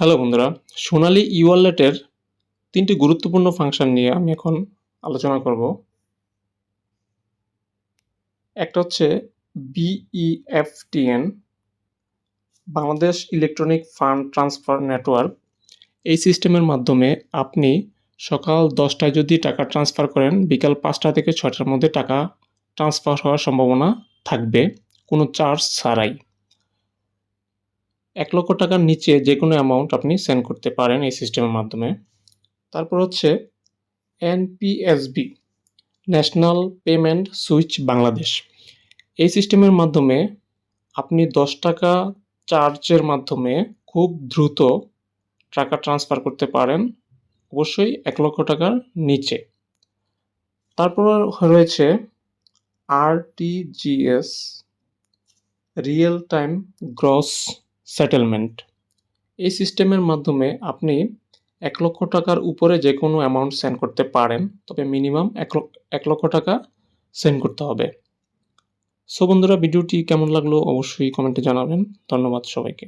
Hello বন্ধুরা, সোনালী ই ওয়ালেটের তিনটি গুরুত্বপূর্ণ ফাংশন নিয়ে আমি এখন আলোচনা করব। একটা হচ্ছে BEFTN Bangladesh electronic fund transfer network এই সিস্টেমের মাধ্যমে আপনি সকাল দশটায় যদি টাকা ট্রান্সফার করেন, বিকাল পাঁচটা থেকে ছয়টার মধ্যে টাকা ট্রান্সফার হওয়ার সম্ভাবনা থাকবে, কোনো চার্জ ছাড়াই। এক লক্ষ টাকার নিচে যে কোনো অ্যামাউন্ট আপনি সেন্ড করতে পারেন এই সিস্টেমের মাধ্যমে। তারপর হচ্ছে NPSB national payment switch Bangladesh এই সিস্টেমের মাধ্যমে আপনি দশ টাকা চার্জের মাধ্যমে খুব দ্রুত টাকা ট্রান্সফার করতে পারেন, অবশ্যই এক লক্ষ টাকার নিচে। তারপর রয়েছে RTGS real time gross settlement এই সিস্টেমের মাধ্যমে আপনি এক লক্ষ টাকার উপরে যে কোনো অ্যামাউন্ট সেন্ড করতে পারেন, তবে মিনিমাম এক লক্ষ টাকা সেন্ড করতে হবে। সো বন্ধুরা, ভিডিওটি কেমন লাগল অবশ্যই কমেন্টে জানাবেন। ধন্যবাদ সবাইকে।